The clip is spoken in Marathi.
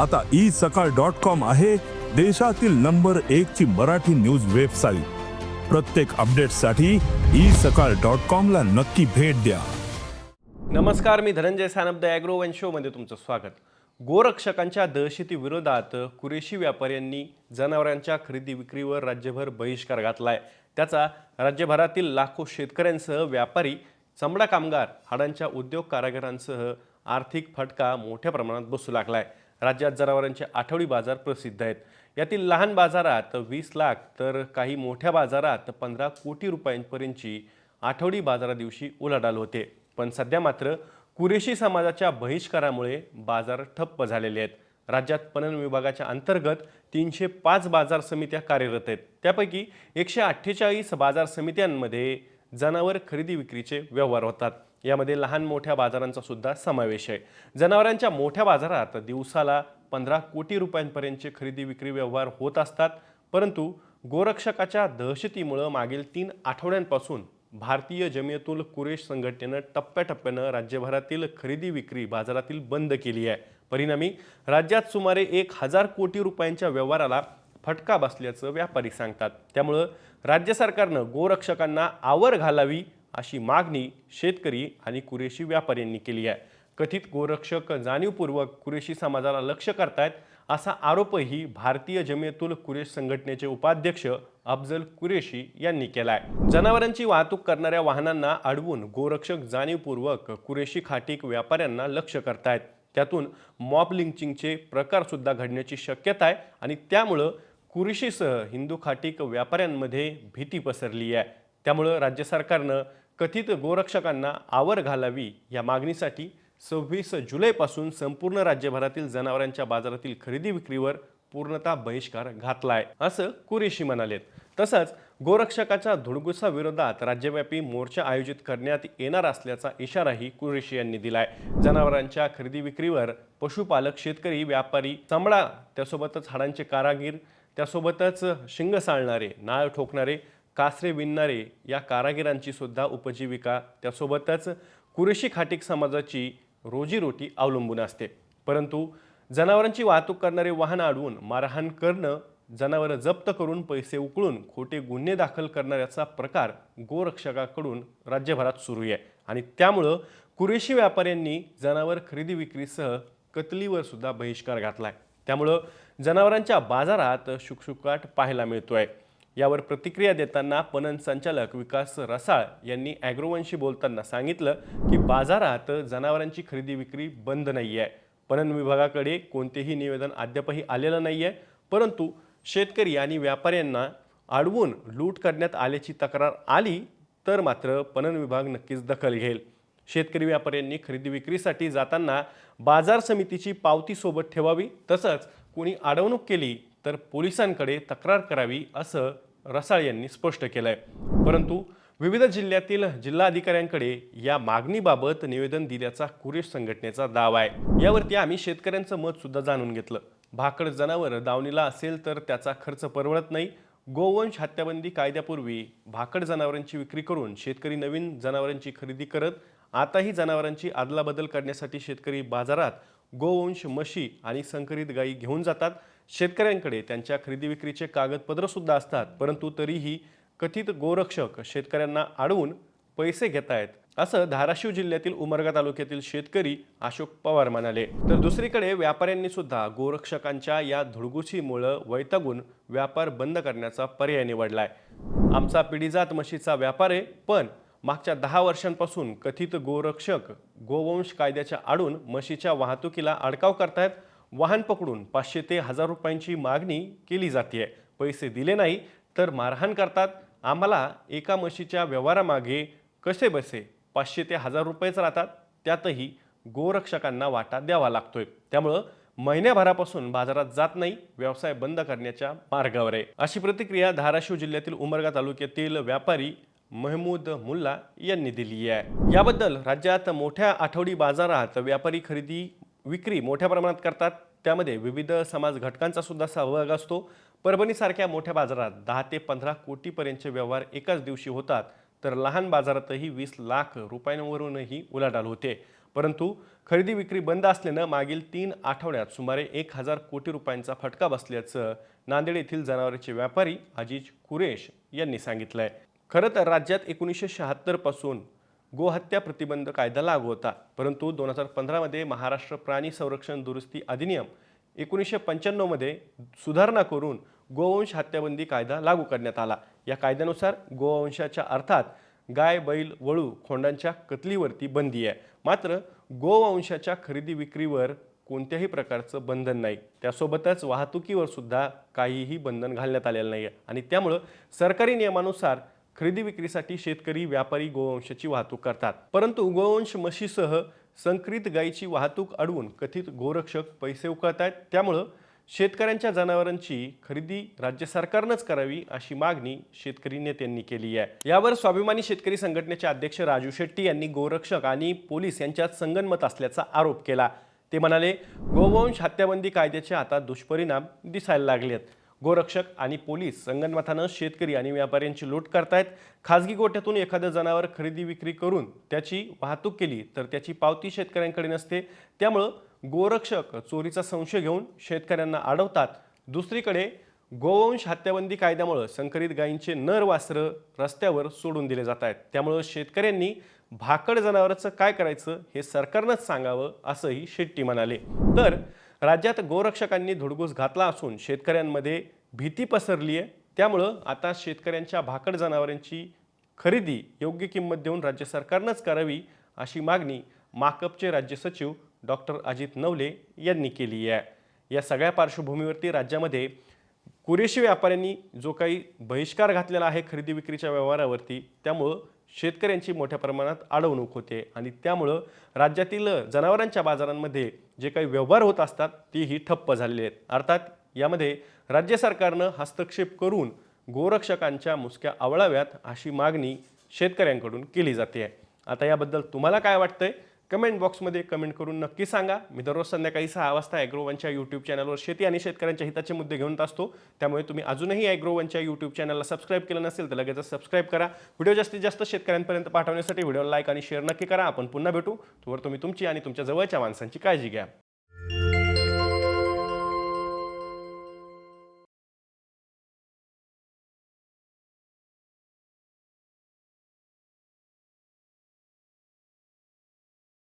आता ई सकाळ डॉट कॉम आहे देशातील नंबर एक ची मराठी न्यूज वेबसाईट. प्रत्येक अपडेटसाठी ई सकाळ डॉट कॉम ला नक्की भेट द्या. नमस्कार मी Dhananjay Sanap the agro one शोमध्ये तुमचं स्वागत. गोरक्षकांच्या दहशती विरोधात कुरेशी व्यापाऱ्यांनी जनावरांच्या खरेदी विक्रीवर राज्यभर बहिष्कार घातलाय. त्याचा राज्यभरातील लाखो शेतकऱ्यांसह व्यापारी चमडा कामगार हाडांच्या उद्योग कारागिरांसह आर्थिक फटका मोठ्या प्रमाणात बसू लागलाय. राज्यात जनावरांचे आठवडी बाजार प्रसिद्ध आहेत. यातील लहान बाजारात वीस लाख तर काही मोठ्या बाजारात पंधरा कोटी रुपयांपर्यंतची आठवडी बाजारा दिवशी उलाढाल होते. पण सध्या मात्र कुरेशी समाजाच्या बहिष्कारामुळे बाजार ठप्प झालेले आहेत. राज्यात पणन विभागाच्या अंतर्गत तीनशे पाच बाजार समित्या कार्यरत आहेत. त्यापैकी एकशे अठ्ठेचाळीस बाजार समित्यांमध्ये जनावर खरेदी विक्रीचे व्यवहार होतात. यामध्ये लहान मोठ्या बाजारांचा सुद्धा समावेश आहे. जनावरांच्या मोठ्या बाजारात दिवसाला पंधरा कोटी रुपयांपर्यंतचे खरेदी विक्री व्यवहार होत असतात. परंतु गोरक्षकाच्या दहशतीमुळं मागील तीन आठवड्यांपासून भारतीय जमियतुल कुरेश संघटनेनं टप्प्याटप्प्यानं राज्यभरातील खरेदी विक्री बाजारातील बंद केली आहे. परिणामी राज्यात सुमारे एक हजार कोटी रुपयांच्या व्यवहाराला फटका बसल्याचं व्यापारी सांगतात. त्यामुळं राज्य सरकारनं गोरक्षकांना आवर घालावी अशी मागणी शेतकरी आणि कुरेशी व्यापाऱ्यांनी केली आहे. कथित गोरक्षक जाणीवपूर्वक कुरेशी समाजाला लक्ष करतायत असा आरोपही भारतीय जमियतुल कुरेश संघटनेचे उपाध्यक्ष अफजल कुरेशी यांनी केलाय. जनावरांची वाहतूक करणाऱ्या वाहनांना अडवून गोरक्षक जाणीवपूर्वक कुरेशी खाटीक व्यापाऱ्यांना लक्ष करतायत. त्यातून मॉब लिंचिंगचे प्रकार सुद्धा घडण्याची शक्यता आहे आणि त्यामुळं कुरेशीसह हिंदू खाटीक व्यापाऱ्यांमध्ये भीती पसरली आहे. त्यामुळं राज्य सरकारनं कथित गोरक्षकांना आवर घालावी या मागणीसाठी सव्वीस जुलैपासून संपूर्ण राज्यभरातील जनावरांच्या बाजारातील खरेदी विक्रीवर पूर्णतः बहिष्कार घातलाय असं कुरेशी म्हणालेत. तसंच गोरक्षकाच्या धुडगुसा विरोधात राज्यव्यापी मोर्चा आयोजित करण्यात येणार असल्याचा इशाराही कुरेशी यांनी दिलाय. जनावरांच्या खरेदी विक्रीवर पशुपालक शेतकरी व्यापारी चमडा त्यासोबतच हाडांचे कारागीर त्यासोबतच शिंग साळणारे नाळ ठोकणारे कासरे विणणारे या कारागिरांची सुद्धा उपजीविका. त्यासोबतच कुरेशी खाटीक समाजाची रोजीरोटी अवलंबून असते. परंतु जनावरांची वाहतूक करणारे वाहन अडवून मारहाण करणं जनावरं जप्त करून पैसे उकळून खोटे गुन्हे दाखल करणाऱ्याचा प्रकार गोरक्षकाकडून राज्यभरात सुरू आहे. आणि त्यामुळं कुरेशी व्यापाऱ्यांनी जनावर खरेदी विक्रीसह कतलीवर सुद्धा बहिष्कार आहे त्यामुळं जनावरांच्या बाजारात शुकशुकाट पाहायला मिळतो आहे यावर प्रतिक्रिया देताना पणन संचालक विकास रसाळ यांनी ॲग्रोवनशी बोलताना सांगितलं की बाजारात जनावरांची खरेदी विक्री बंद नाही आहे पणन विभागाकडे कोणतेही निवेदन अद्यापही आलेलं नाही आहे परंतु शेतकरी आणि व्यापाऱ्यांना अडवून लूट करण्यात आल्याची तक्रार आली तर मात्र पणन विभाग नक्कीच दखल घेईल. शेतकरी व्यापाऱ्यांनी खरेदी विक्रीसाठी जाताना बाजार समितीची पावती सोबत ठेवावी तसंच कोणी अडवणूक केली तर पोलिसांकडे तक्रार करावी असं रसाळ यांनी स्पष्ट केलं आहे परंतु विविध जिल्ह्यातील जिल्हाधिकाऱ्यांकडे या मागणीबाबत निवेदन दिल्याचा कुरेश संघटनेचा दावा आहे. यावरती आम्ही शेतकऱ्यांचं मत सुद्धा जाणून घेतलं. भाकड जनावर दावणीला असेल तर त्याचा खर्च परवडत नाही. गोवंश हत्याबंदी कायद्यापूर्वी भाकड जनावरांची विक्री करून शेतकरी नवीन जनावरांची खरेदी करत आताही जनावरांची अदलाबदल करण्यासाठी शेतकरी बाजारात गोवंश म्हशी आणि संकरित गायी घेऊन जातात. शेतकऱ्यांकडे त्यांच्या खरेदी विक्रीचे कागदपत्र सुद्धा असतात परंतु तरीही कथित गोरक्षक शेतकऱ्यांना अडवून पैसे घेत आहेत असं धाराशिव जिल्ह्यातील उमरगा तालुक्यातील शेतकरी अशोक पवार म्हणाले. तर दुसरीकडे व्यापाऱ्यांनी सुद्धा गोरक्षकांच्या या धुडगुशीमुळं वैतागून व्यापार बंद करण्याचा पर्याय निवडलाय. आमचा पिढीजात म्हशीचा व्यापार आहे पण मागच्या दहा वर्षांपासून कथित गोरक्षक गोवंश कायद्याच्या आडून म्हशीच्या वाहतुकीला अडकाव करतायत वाहन पकडून पाचशे ते हजार रुपयांची मागणी केली जाते पैसे दिले नाही तर मारहाण करतात. आम्हाला एका म्हशीच्या व्यवहारामागे कसे बसे? पाचशे ते हजार रुपयेच राहतात. त्यातही गोरक्षकांना वाटा द्यावा लागतोय. त्यामुळं महिन्याभरापासून बाजारात जात नाही व्यवसाय बंद करण्याच्या मार्गावर आहे. अशी प्रतिक्रिया धाराशिव जिल्ह्यातील उमरगा तालुक्यातील व्यापारी महमूद मुल्ला यांनी दिली आहे. याबद्दल राज्यात मोठ्या आठवडी बाजारात व्यापारी खरेदी विक्री मोठ्या प्रमाणात करतात. त्यामध्ये विविध समाज घटकांचा सुद्धा सहभाग असतो. परभणीसारख्या मोठ्या बाजारात दहा ते पंधरा कोटीपर्यंतचे व्यवहार एकाच दिवशी होतात तर लहान बाजारातही वीस लाख रुपयांवरूनही उलाढाल होते. परंतु खरेदी विक्री बंद असल्यानं मागील तीन आठवड्यात सुमारे एक हजार कोटी रुपयांचा फटका बसल्याचं नांदेड येथील जनावरांचे व्यापारी अजिज कुरेश यांनी सांगितलंय. खरं तर राज्यात एकोणीसशे शहात्तरपासून गोहत्या प्रतिबंध कायदा लागू होता. परंतु दोन हजार पंधरामध्ये महाराष्ट्र प्राणी संरक्षण दुरुस्ती अधिनियम एकोणीसशे पंच्याण्णवमध्ये सुधारणा करून गोवंश हत्याबंदी कायदा लागू करण्यात आला. या कायद्यानुसार गोवंशाच्या अर्थात गाय बैल वळू खोंडांच्या कतलीवरती बंदी आहे. मात्र गोवंशाच्या खरेदी विक्रीवर कोणत्याही प्रकारचं बंधन नाही. त्यासोबतच वाहतुकीवर सुद्धा काहीही बंधन घालण्यात आलेलं नाही आहे आणि त्यामुळं सरकारी नियमानुसार खरेदी विक्रीसाठी शेतकरी व्यापारी गोवंशाची वाहतूक करतात. परंतु गोवंश म्हशीसह संकरित गायीची वाहतूक अडवून कथित गोरक्षक पैसे उकळतायत. त्यामुळं शेतकऱ्यांच्या जनावरांची खरेदी राज्य सरकारनंच करावी अशी मागणी शेतकरी नेत्यांनी केली आहे. यावर स्वाभिमानी शेतकरी संघटनेचे अध्यक्ष राजू शेट्टी यांनी गोरक्षक आणि पोलीस यांच्यात संगनमत असल्याचा आरोप केला. ते म्हणाले गोवंश हत्याबंदी कायद्याचे आता दुष्परिणाम दिसायला लागलेत. गोरक्षक आणि पोलीस संगनमतानं शेतकरी आणि व्यापाऱ्यांची लूट करतायत. खाजगी गोठ्यातून एखादं जनावर खरेदी विक्री करून त्याची वाहतूक केली तर त्याची पावती शेतकऱ्यांकडे नसते. त्यामुळं गोरक्षक चोरीचा संशय घेऊन शेतकऱ्यांना अडवतात. दुसरीकडे गोवंश हत्याबंदी कायद्यामुळं संकरित गायींचे नर वासरं रस्त्यावर सोडून दिले जात आहेत त्यामुळं शेतकऱ्यांनी भाकड जनावरांचं काय करायचं हे सरकारनंच सांगावं असंही शेट्टी म्हणाले. तर राज्यात गोरक्षकांनी धुडगूस घातला असून शेतकऱ्यांमध्ये भीती पसरली आहे. त्यामुळं आता शेतकऱ्यांच्या भाकड जनावरांची खरेदी योग्य किंमत देऊन राज्य सरकारनंच करावी अशी मागणी माकपचे राज्य सचिव डॉक्टर अजित नवले यांनी केली आहे. या सगळ्या पार्श्वभूमीवरती राज्यामध्ये कुरेशी व्यापाऱ्यांनी जो काही बहिष्कार घातलेला आहे खरेदी विक्रीच्या व्यवहारावरती त्यामुळं शेतकऱ्यांची मोठ्या प्रमाणात अडवणूक होते. आणि त्यामुळं राज्यातील जनावरांच्या बाजारांमध्ये जे काही व्यवहार होत असतात तीही ठप्प झालेले आहेत. अर्थात यामध्ये राज्य सरकारनं हस्तक्षेप करून गोरक्षकांच्या मुसक्या आवळाव्यात अशी मागणी शेतकऱ्यांकडून केली जाते आहे. आता याबद्दल तुम्हाला काय वाटतंय? कमेंट बॉक्समध्ये कमेंट करून नक्की सांगा. मी दररोज संध्याकाळी सहा वाजता ॲग्रोवनच्या यूट्यूब चॅनलवर शेती आणि शेतकऱ्यांच्या हिताचे मुद्दे घेऊन असतो. त्यामुळे तुम्ही अजूनही ॲग्रोवनच्या यूट्यूब चॅनलला सबस्क्राईब केलं नसेल तर लगेच सबस्क्राईब करा. व्हिडिओ जास्तीत जास्त शेतकऱ्यांपर्यंत पाठवण्यासाठी व्हिडिओ लाईक आणि शेअर नक्की करा. आपण पुन्हा भेटू. तोवर तुम्ही तुमची आणि तुमच्या जवळच्या माणसांची काळजी घ्या.